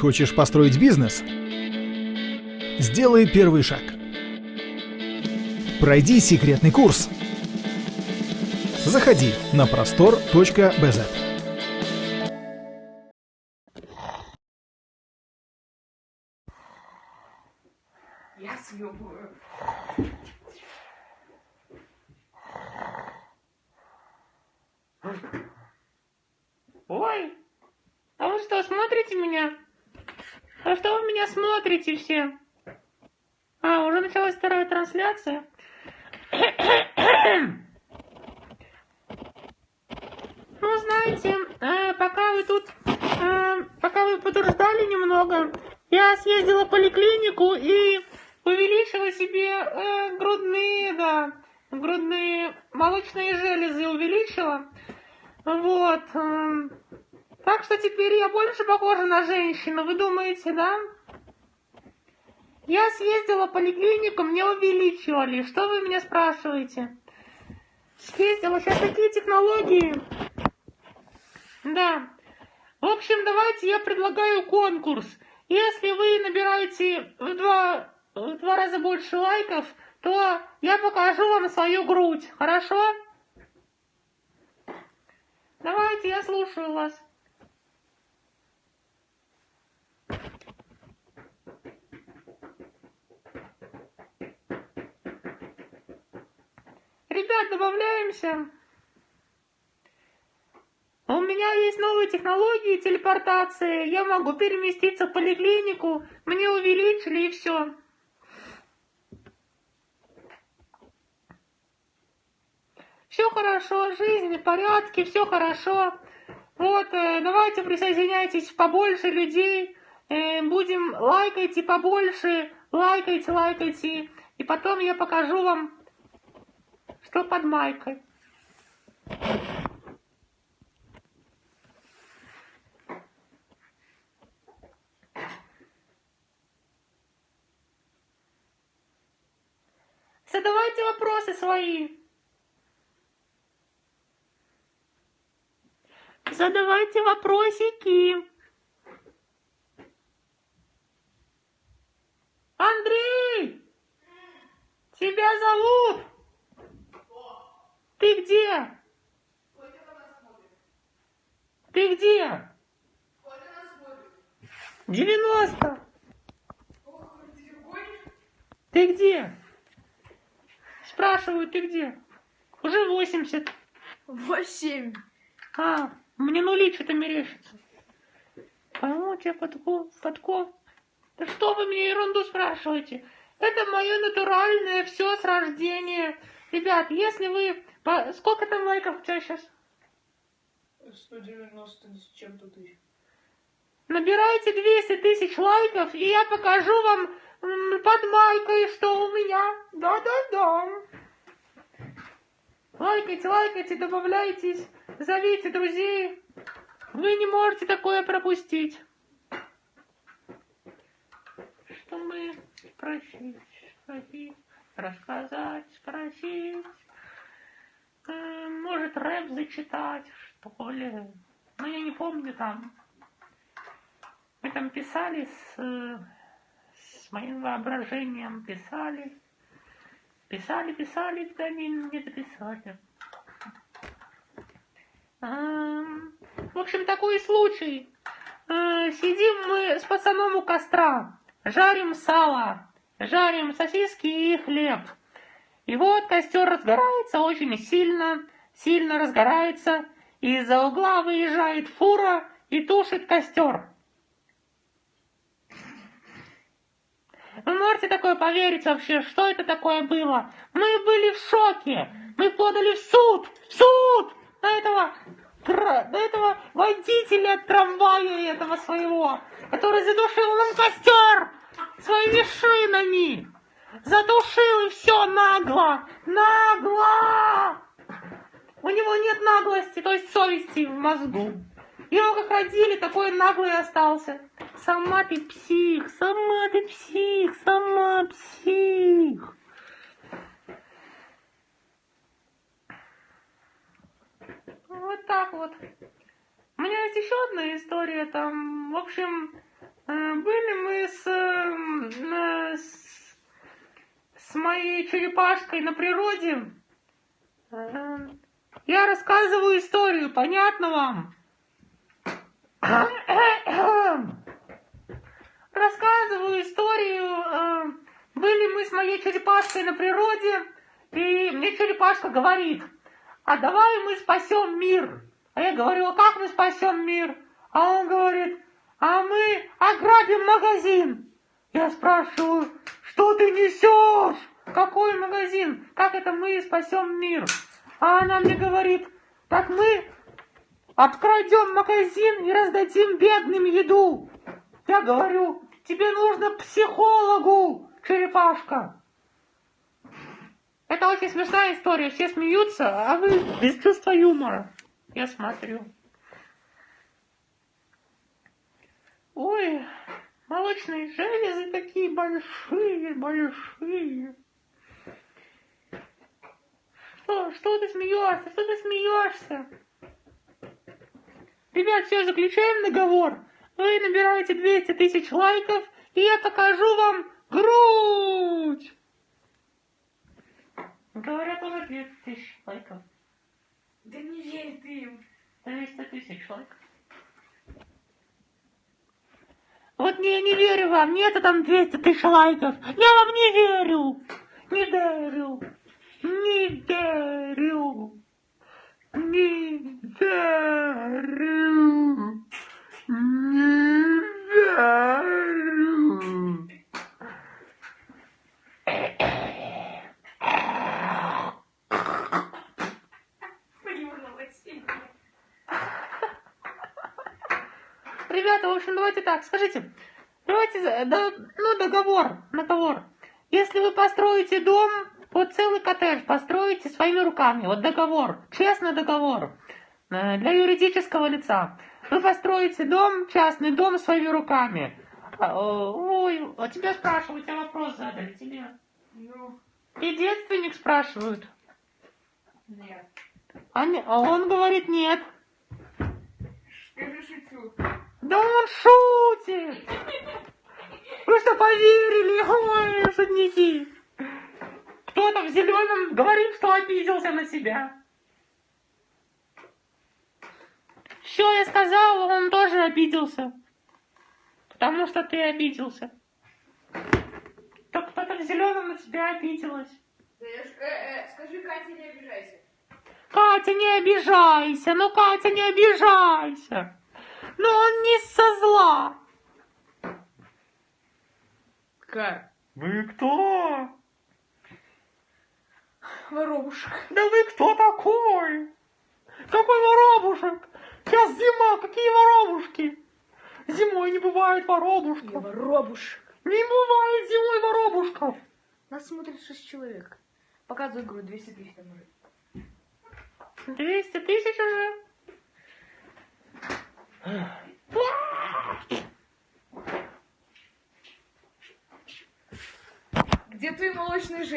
Хочешь построить бизнес? Сделай первый шаг. Пройди секретный курс. Заходи на простор.бз. Я съебываю. Ой, а вы что, смотрите меня? А что вы меня смотрите все? А, уже началась вторая трансляция. Ну, знаете, э, пока вы тут, э, пока вы подождали немного, я съездила в поликлинику и увеличила себе э, грудные, да, грудные молочные железы увеличила. Вот. Так что теперь я больше похожа на женщину, вы думаете, да? Я съездила в поликлинику, мне увеличивали. Что вы меня спрашиваете? Съездила, сейчас такие технологии. Да. В общем, давайте я предлагаю конкурс. Если вы набираете в два, в два раза больше лайков, то я покажу вам свою грудь. Хорошо? Давайте, я слушаю вас. Ребят, добавляемся. У меня есть новые технологии телепортации. Я могу переместиться в поликлинику. Мне увеличили и все. Все хорошо, жизнь в порядке, все хорошо. Вот, э, давайте присоединяйтесь побольше людей. Э, будем лайкайте побольше, лайкайте, лайкайте. И потом я покажу вам, что под майкой. Задавайте вопросы свои. Задавайте вопросики. Андрей! Тебя зовут? Ты где? Ты где? 90. Ты где? Спрашиваю, ты где? Уже 80. Восемь. А, мне нули что-то мерещится. Пойму тебя подков, подков. Да что вы мне ерунду спрашиваете? Это мое натуральное все с рождения. Ребят, если вы... по- Сколько там лайков у тебя сейчас? 190 с чем-то тысяч. Набирайте 200 тысяч лайков, и я покажу вам под майкой, что у меня. Да-да-да. Лайкайте, лайкайте, добавляйтесь, зовите друзей. Вы не можете такое пропустить. Что мы спросить, спросить, рассказать, спросить. Э, Может, рэп зачитать, что ли. Ну, я не помню там. Мы там писали с, э, с моим воображением, писали. Писали, писали, да не, не дописали. Ам, В общем, такой случай. Э, Сидим мы с пацаном у костра, жарим сало, жарим сосиски и хлеб. И вот костер разгорается очень сильно, сильно разгорается, и из-за угла выезжает фура и тушит костер. Вы можете такое поверить вообще, что это такое было? Мы были в шоке. Мы подали в суд, в суд на этого, на этого водителя трамвая этого своего, который задушил нам костер своими шинами. Задушил и все нагло, нагло. У него нет наглости, то есть совести в мозгу. Его как родили, такой наглый остался. Сама ты псих, сама ты псих, сама псих. Вот так вот. У меня есть еще одна история там. В общем, э, были мы с, эм, э, с, с моей черепашкой на природе. Я рассказываю историю, понятно вам? Рассказываю историю. э, Были мы с моей черепашкой на природе, и мне черепашка говорит, а давай мы спасем мир. А я говорю, а как мы спасем мир? А он говорит, а мы ограбим магазин. Я спрашиваю, что ты несешь? Какой магазин? Как это мы спасем мир? А она мне говорит, так мы обкрадем магазин и раздадим бедным еду. Я говорю, тебе нужно психологу, черепашка. Это очень смешная история, все смеются, а вы без чувства юмора. Я смотрю. Ой, молочные железы такие большие, большие. Что, что ты смеешься? Что ты смеешься? Ребят, все, заключаем договор. Вы набираете 200 тысяч лайков, и я покажу вам грудь. Говорят, уже 200 тысяч лайков. Да не верь ты им. 200 тысяч лайков. Вот не, не верю вам, нету там 200 тысяч лайков. Я вам не верю. Не верю. Не верю. Не верю. Не верю. Примерно семь. Ребята, в общем, давайте так, скажите, давайте, за- да, ну, договор, договор. Если вы построите дом, вот целый коттедж построите своими руками, вот договор, честный договор э, для юридического лица. Вы построите дом, частный дом своими руками. А, о, Ой, а тебя спрашивают, тебя вопрос задали, тебе. Ну, И девственник спрашивают. нет. А, не- а он говорит нет. Я же шучу. Да он шутит! Вы что, поверили? Ой, шутники! Кто-то в зеленом говорит, что обиделся на себя. Все, я сказала, он тоже обиделся. Потому что ты обиделся. Так кто-то в зеленом на тебя обиделась. Э, э, скажи Кате, не обижайся. Катя, не обижайся, ну, Катя, не обижайся. Ну, он не со зла. Как? Вы кто? Воробушек. Да вы кто такой? Какой воробушек? Сейчас зима, какие воробушки? Зимой не бывает воробушков. воробушек. Не бывает зимой воробушков. Нас смотрит шесть человек. Показывай игру, 200 тысяч там уже. 200 тысяч уже. Где твои молочные железы?